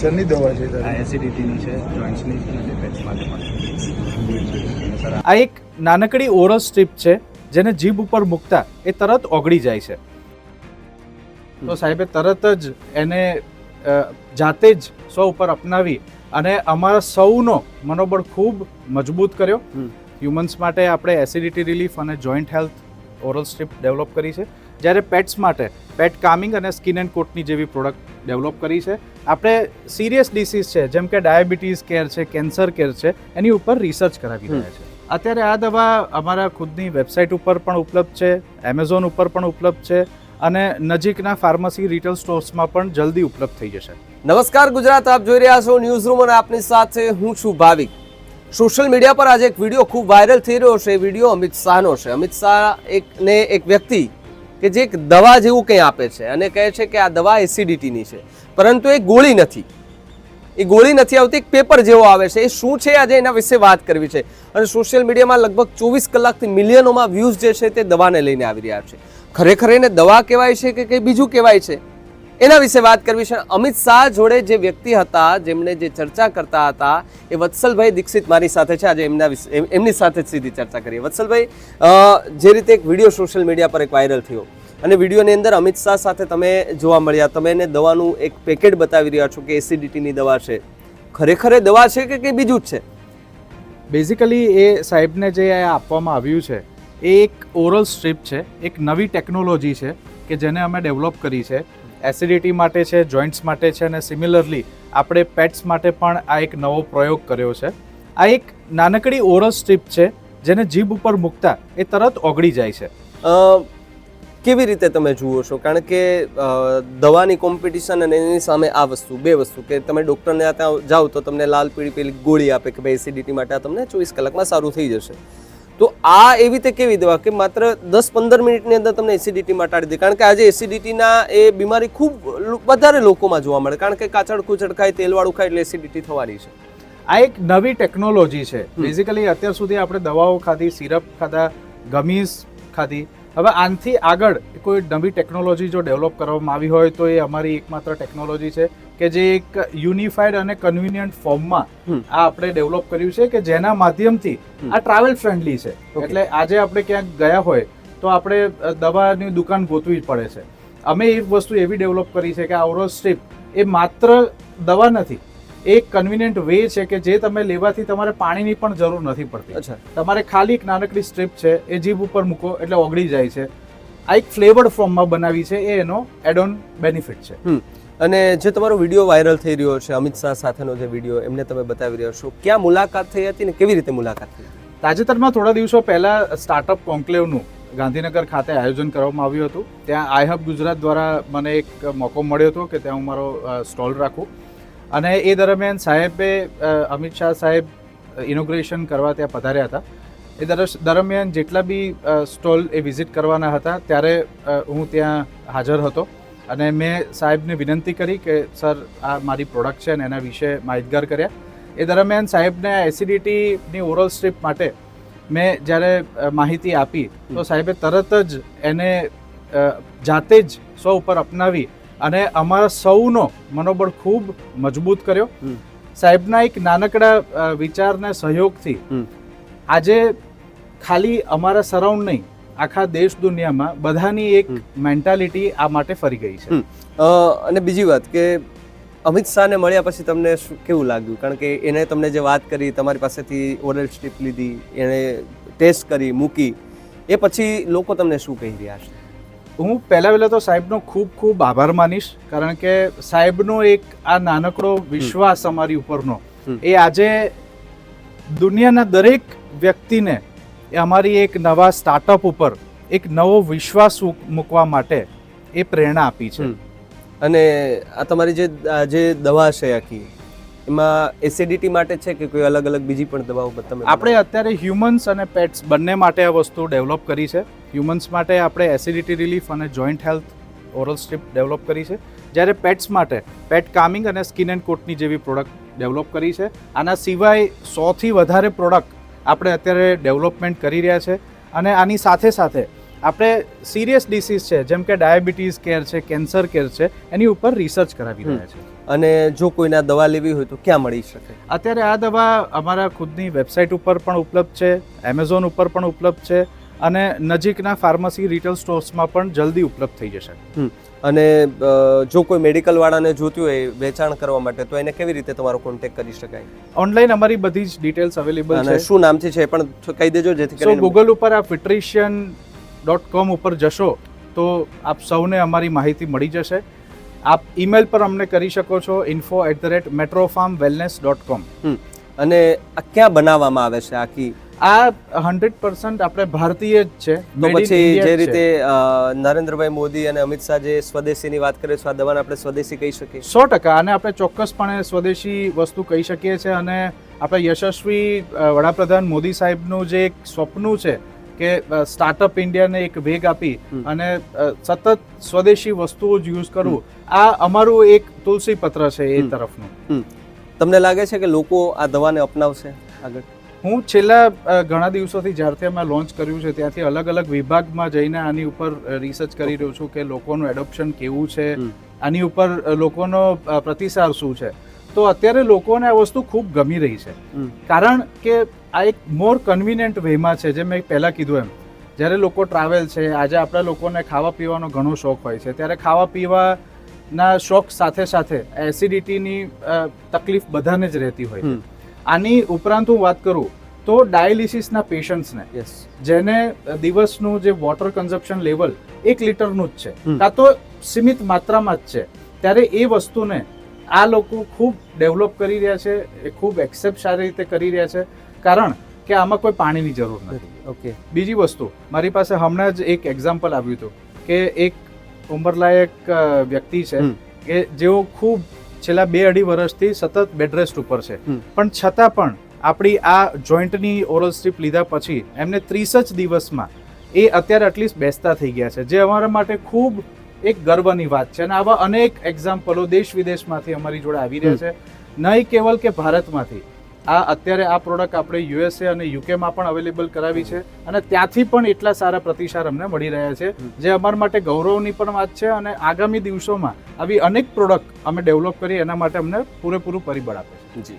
શેની દવા છે આ એસિડિટીની છે જોઈન્ટ્સની છે અને પેટ્સ માટે પણ. સર આ એક નાનકડી ઓરલ સ્ટ્રીપ છે જેને જીભ ઉપર મૂકતા એ તરત ઓગળી જાય છે. તો સાહેબે તરત જ એને જાતે જ સૌ ઉપર અપનાવી અને અમારા સૌનો મનોબળ ખૂબ મજબૂત કર્યો. હ્યુમન્સ માટે આપણે એસિડિટી રિલીફ અને joint health oral strip develop કરી છે. જ્યારે પેટ્સ માટે પેટ કામિંગ અને સ્કિન એન્ડ કોટની જેવી પ્રોડક્ટ ડેવલપ કરી છે. આપણે સિરિયસ ડિસીઝ છે જેમ કે ડાયાબિટીસ કેર છે કેન્સર કેર છે એની ઉપર રિસર્ચ કરાવી રહ્યા છે. અત્યારે આ દવા અમારા ખુદની વેબસાઇટ ઉપર પણ ઉપલબ્ધ છે એમેઝોન ઉપર પણ ઉપલબ્ધ છે અને નજીકના ફાર્મસી રિટેલ સ્ટોર્સમાં પણ જલ્દી ઉપલબ્ધ થઈ જશે. નમસ્કાર ગુજરાત આપ જોઈ રહ્યા છો ન્યૂઝ રૂમ અને આપની સાથે હું છું ભાવિક. સોશિયલ મીડિયા પર આજે એક વીડિયો ખૂબ વાયરલ થઈ રહ્યો છે એ વીડિયો અમિત શાહનો છે. અમિત શાહ એકને એક વ્યક્તિ કે જે એક દવા જેવું કંઈ આપે છે અને કહે છે કે આ દવા એસિડિટીની છે. પરંતુ એ ગોળી નથી. એ ગોળી નથી આવતી, એક પેપર જેવો આવે છે. એ શું છે આજે એના વિશે વાત કરવી છે? અને સોશિયલ મીડિયામાં લગભગ ચોવીસ કલાકથી મિલિયનોમાં વ્યૂઝ જે છે તે દવાને લઈને આવી રહ્યા છે. ખરેખર એને દવા કહેવાય છે કે કંઈ બીજું કહેવાય છે? એના વિશે વાત કરવી છે. અમિત શાહ જોડે જે વ્યક્તિ હતા, જેમણે જે ચર્ચા કરતા હતા, એ વત્સલભાઈ દીક્ષિત મારી સાથે છે. આજે એમના વિશે એમ- એમની સાથે જ સીધી ચર્ચા કરીએ. વત્સલભાઈ જે રીતે એક વીડિયો સોશિયલ મીડિયા પર એક વાયરલ થયો. અને વિડીયોની અંદર અમિત શાહ સાથે તમે જોવા મળ્યા. તમે એને દવાનું એક પેકેટ બતાવી રહ્યા છો કે એસિડિટીની દવા છે. ખરેખર એ દવા છે કે કંઈ બીજું જ છે? બેઝિકલી એ સાહેબને જે આપવામાં આવ્યું છે, એ એક ઓરલ સ્ટ્રીપ છે. એક નવી ટેકનોલોજી છે કે જેને અમે ડેવલપ કરી છે. એસિડિટી માટે છે, જોઈન્ટ્સ માટે છે અને સિમિલરલી આપણે પેટ્સ માટે પણ આ એક નવો પ્રયોગ કર્યો છે. આ એક નાનકડી ઓરલ સ્ટ્રીપ છે, જેને જીભ ઉપર મૂકતા એ તરત ઓગળી જાય છે. કેવી રીતે તમે જુઓ છો? કારણ કે દવાની કોમ્પિટિશન અને એની સામે આ વસ્તુ, બે વસ્તુ કે તમે ડૉક્ટરને ત્યાં જાઓ તો તમને લાલ પીળી પેલી ગોળી આપે કે ભાઈ એસિડિટી માટે આ તમને ચોવીસ કલાકમાં સારું થઈ જશે. તો આ એવી રીતે કેવી દવા? કે માત્ર દસ પંદર મિનિટની અંદર તમને એસિડિટી મટાડી દે. કારણ કે આજે એસિડિટીના એ બીમારી ખૂબ વધારે લોકોમાં જોવા મળે. કારણ કે કાચડ કુચડ ખાય તેલવાળું ખાય એટલે એસિડિટી થવાની છે. આ એક નવી ટેકનોલોજી છે. બેઝિકલી અત્યાર સુધી આપણે દવાઓ ખાધી સિરપ ખાધા ગમીસ ખાધી. હવે આનાથી આગળ કોઈ નવી ટેકનોલોજી જો ડેવલપ કરવામાં આવી હોય તો એ અમારી એકમાત્ર ટેકનોલોજી છે. કે જે એક યુનિફાઈડ અને કન્વિનિયન્ટ ફોર્મમાં. આ આપણે ડેવલપ કર્યું છે કે જેના માધ્યમથી આ ટ્રાવેલ ફ્રેન્ડલી છે. એટલે આજે આપણે ક્યાંક ગયા હોય તો આપણે દવાની દુકાન ગોતવી જ પડે છે. અમે એ વસ્તુ એવી ડેવલપ કરી છે કે આ ઓરો સ્ટ્રીપ એ માત્ર દવા નથી એક કન્વિનિયન્ટ વે છે કે જે તમે લેવાથી તમારે પાણીની પણ જરૂર નથી પડતી. અચ્છા. તમારે ખાલી એક નાનકડી સ્ટ્રીપ છે એ જીભ ઉપર મૂકો એટલે ઓગળી જાય છે. આ એક ફ્લેવર્ડ ફોર્મમાં બનાવી છે એ એનો એડ ઓન બેનિફિટ છે અને જે તમારો વીડિયો વાયરલ થઈ રહ્યો છે, અમિત શાહ સાથેનો જે વીડિયો એમને તમે બતાવી રહ્યા છો. ક્યાં મુલાકાત થઈ હતી ને કેવી રીતે મુલાકાત થઈ? તાજેતરમાં થોડા દિવસો પહેલાં સ્ટાર્ટઅપ કોન્ક્લેવનું ગાંધીનગર ખાતે આયોજન કરવામાં આવ્યું હતું. ત્યાં આઈ હબ ગુજરાત દ્વારા મને એક મોકો મળ્યો હતો કે ત્યાં હું મારો સ્ટોલ રાખું. અને એ દરમિયાન સાહેબે અમિત શાહ સાહેબ ઇનોગ્રેશન કરવા ત્યાં પધાર્યા હતા. એ દરમિયાન જેટલા બી સ્ટોલ એ વિઝિટ કરવાના હતા, ત્યારે હું ત્યાં હાજર હતો. અને મેં સાહેબને વિનંતી કરી કે સર આ મારી પ્રોડક્ટ છે ને એના વિશે માહિતગાર કર્યા. એ દરમિયાન સાહેબને એસિડિટીની ઓરલ સ્ટ્રીપ માટે મેં જ્યારે માહિતી આપી તો સાહેબે તરત જ એને જાતે જ સૌ ઉપર અપનાવી અને અમારા સૌનો મનોબળ ખૂબ મજબૂત કર્યો. સાહેબના એક નાનકડા વિચારના સહયોગથી આજે ખાલી અમારા સરાઉન્ડ નહીં આખા દેશ દુનિયામાં બધાની એક મેન્ટાલિટી આ માટે ફરી ગઈ છે. અને બીજી વાત કે અમિત શાહને મળ્યા પછી તમને શું કેવું લાગ્યું? કારણ કે એને તમને જે વાત કરી તમારી પાસેથી ઓરલ સ્ટ્રીપ લીધી એણે ટેસ્ટ કરી મૂકી એ પછી લોકો તમને શું કહી રહ્યા છે? હું પહેલાં પહેલાં તો સાહેબનો ખૂબ ખૂબ આભાર માનીશ કારણ કે સાહેબનો એક આ નાનકડો વિશ્વાસ અમારી ઉપરનો. એ આજે દુનિયાના દરેક વ્યક્તિને એ અમારી એક નવા સ્ટાર્ટઅપ ઉપર એક નવો વિશ્વાસ મૂકવા માટે એ પ્રેરણા આપી છે. અને આ તમારી જે જે દવા છે આખી એમાં એસિડિટી માટે છે કે કોઈ અલગ અલગ બીજી પણ દવાઓ તમે આપણે અત્યારે હ્યુમન્સ અને પેટ્સ બંને માટે આ વસ્તુ ડેવલપ કરી છે. હ્યુમન્સ માટે આપણે એસિડિટી રિલીફ અને joint health oral strip develop કરી છે. જ્યારે પેટ્સ માટે પેટ કામિંગ અને સ્કિન એન્ડ કોટની જેવી પ્રોડક્ટ ડેવલપ કરી છે. આના સિવાય સોથી વધારે પ્રોડક્ટ આપણે અત્યારે ડેવલપમેન્ટ કરી રહ્યા છે અને આની સાથે સાથે આપણે સિરિયસ ડિસીઝ છે જેમ કે ડાયાબિટીસ કેર છે કેન્સર કેર છે એની ઉપર રિસર્ચ કરાવી રહ્યા છે. અને જો કોઈને આ દવા લેવી હોય તો ક્યાં મળી શકે? અત્યારે આ દવા અમારા ખુદની વેબસાઇટ ઉપર પણ ઉપલબ્ધ છે એમેઝોન ઉપર પણ ઉપલબ્ધ છે અને નજીકના ફાર્મસી રિટેલ સ્ટોર્સમાં પણ જલ્દી ઉપલબ્ધ થઈ જશે. અને જો કોઈ મેડિકલ વાળાને જોતું હોય વેચાણ કરવા માટે તો એને કેવી રીતે તમારો કોન્ટેક્ટ કરી શકાય? ઓનલાઈન અમારી બધી જ ડિટેલ્સ અવેલેબલ છે. શું નામથી છે એ પણ કહી દેજો જેથી કરીને ગૂગલ ઉપર આ ફિટ્રિશિયન ડોટ કોમ ઉપર જશો તો આપ સૌને અમારી માહિતી મળી જશે. આપ ઈમેલ પર અમને કરી શકો છો info at the rate Metrofarm wellness dot com અને આ ક્યાં બનાવવામાં આવે છે આખી આ હંડ્રેડ પર્સન્ટ આપણે ભારતીય જ છે. તો પછી જે રીતે નરેન્દ્રભાઈ મોદી અને અમિત શાહ જે સ્વદેશીની વાત કરે છે આ દવાને આપણે સ્વદેશી કહી શકીએ. સો ટકા અને આપણે ચોક્કસપણે સ્વદેશી વસ્તુ કહી શકીએ છીએ અને આપણે યશસ્વી વડાપ્રધાન મોદી સાહેબનું જે એક સ્વપ્ન છે કે સ્ટાર્ટઅપ ઇન્ડિયાને એક વેગ આપી અને સતત સ્વદેશી વસ્તુઓ જ યુઝ કરવું આ અમારું એક તુલસી પત્ર છે એ તરફનું. તમને લાગે છે કે લોકો આ દવાને અપનાવશે આગળ? હું છેલ્લા ઘણા દિવસોથી જ્યારથી અમે લોન્ચ કર્યું છે ત્યાંથી અલગ અલગ વિભાગમાં જઈને આની ઉપર રિસર્ચ કરી રહ્યો છું કે લોકોનું એડોપ્શન કેવું છે આની ઉપર લોકોનો પ્રતિસાદ શું છે. તો અત્યારે લોકોને આ વસ્તુ ખૂબ ગમી રહી છે. કારણ કે આ એક મોર કન્વિનિયન્ટ વેમાં છે જે મેં પહેલાં કીધું એમ. જ્યારે લોકો ટ્રાવેલ છે આજે આપણા લોકોને ખાવા પીવાનો ઘણો શોખ હોય છે ત્યારે ખાવા પીવાના શોખ સાથે સાથે એસિડિટીની તકલીફ બધાને જ રહેતી હોય છે. આની ઉપરાંત હું વાત કરું તો ડાયાલિસિસના પેશન્ટ્સને. યસ જેને દિવસનું જે વોટર કન્ઝપ્શન લેવલ એક લીટરનું જ છે. કાં તો સીમિત માત્રામાં જ છે. ત્યારે એ વસ્તુને આ લોકો ખૂબ ડેવલપ કરી રહ્યા છે એ ખૂબ એક્સેપ્ટ સારી રીતે કરી રહ્યા છે કારણ કે આમાં કોઈ પાણીની જરૂર નથી. ઓકે બીજી વસ્તુ મારી પાસે હમણાં જ એક એક્ઝામ્પલ આવ્યું હતું કે એક ઉંમરલાયક વ્યક્તિ છે કે જેઓ ખૂબ છેલ્લા બે અઢી વર્ષથી સતત બેડરેસ્ટ ઉપર છે. પણ છતાં પણ આપણી આ જોઈન્ટની ઓરલ સ્ટ્રીપ લીધા પછી એમને ત્રીસ જ દિવસમાં એ અત્યારે એટલીસ્ટ બેસતા થઈ ગયા છે જે અમારા માટે ખૂબ એક ગર્વની વાત છે. અને આવા અનેક એક્ઝામ્પલો દેશ વિદેશમાંથી અમારી જોડે આવી રહ્યા છે. નહીં કેવલ કે ભારતમાંથી આ અત્યારે આ પ્રોડક્ટ આપણે યુએસએ અને યુકેમાં પણ અવેલેબલ કરાવી છે અને ત્યાંથી પણ એટલા સારા પ્રતિસાદ અમને મળી રહ્યા છે. જે અમારા માટે ગૌરવની પણ વાત છે અને આગામી દિવસોમાં આવી અનેક પ્રોડક્ટ અમે ડેવલપ કરી એના માટે અમને પૂરેપૂરું પરિબળ આપે છે. જી.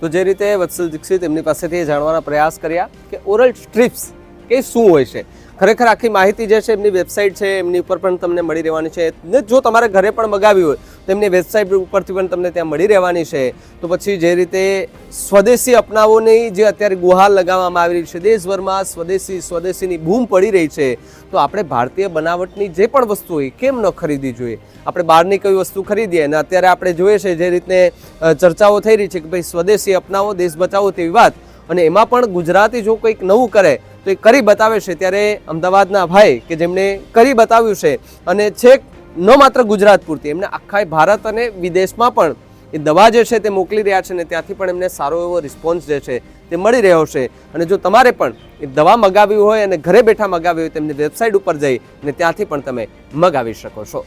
તો જે રીતે વત્સલ દીક્ષિત એમની પાસેથી એ જાણવાના પ્રયાસ કર્યા કે ઓરલ સ્ટ્રીપ્સ કે શું હોય છે? ખરેખર આખી માહિતી જે છે એમની વેબસાઇટ છે એમની ઉપર પણ તમને મળી રહેવાની છે. ને જો તમારે ઘરે પણ મગાવી હોય તો એમની વેબસાઇટ ઉપરથી પણ તમને ત્યાં મળી રહેવાની છે. તો પછી જે રીતે સ્વદેશી અપનાવોની જે અત્યારે ગુહાર લગાવવામાં આવી રહી છે, દેશભરમાં સ્વદેશી, સ્વદેશીની બૂમ પડી રહી છે, તો આપણે ભારતીય બનાવટની જે પણ વસ્તુ હોય કેમ ન ખરીદવી જોઈએ? આપણે બહારની કઈ વસ્તુ ખરીદીએ અને અત્યારે આપણે જોઈએ છે જે રીતે ચર્ચાઓ થઈ રહી છે કે ભાઈ સ્વદેશી અપનાવો, દેશ બચાવો તેવી વાત. અને એમાં પણ ગુજરાતી જો કંઈક નવું કરે, તો એ કરી બતાવે છે. ત્યારે અમદાવાદના ભાઈ કે જેમણે કરી બતાવ્યું છે. અને છેક ન માત્ર ગુજરાત પૂરતી, એમને આખા ભારત અને વિદેશમાં પણ એ દવા જે છે તે મોકલી રહ્યા છે અને ત્યાંથી પણ એમને સારો એવો રિસ્પોન્સ જે છે તે મળી રહ્યો છે. અને જો તમારે પણ એ દવા મગાવી હોય અને ઘરે બેઠા મગાવી હોય તો એમની વેબસાઇટ ઉપર જઈ અને ત્યાંથી પણ તમે મગાવી શકો છો.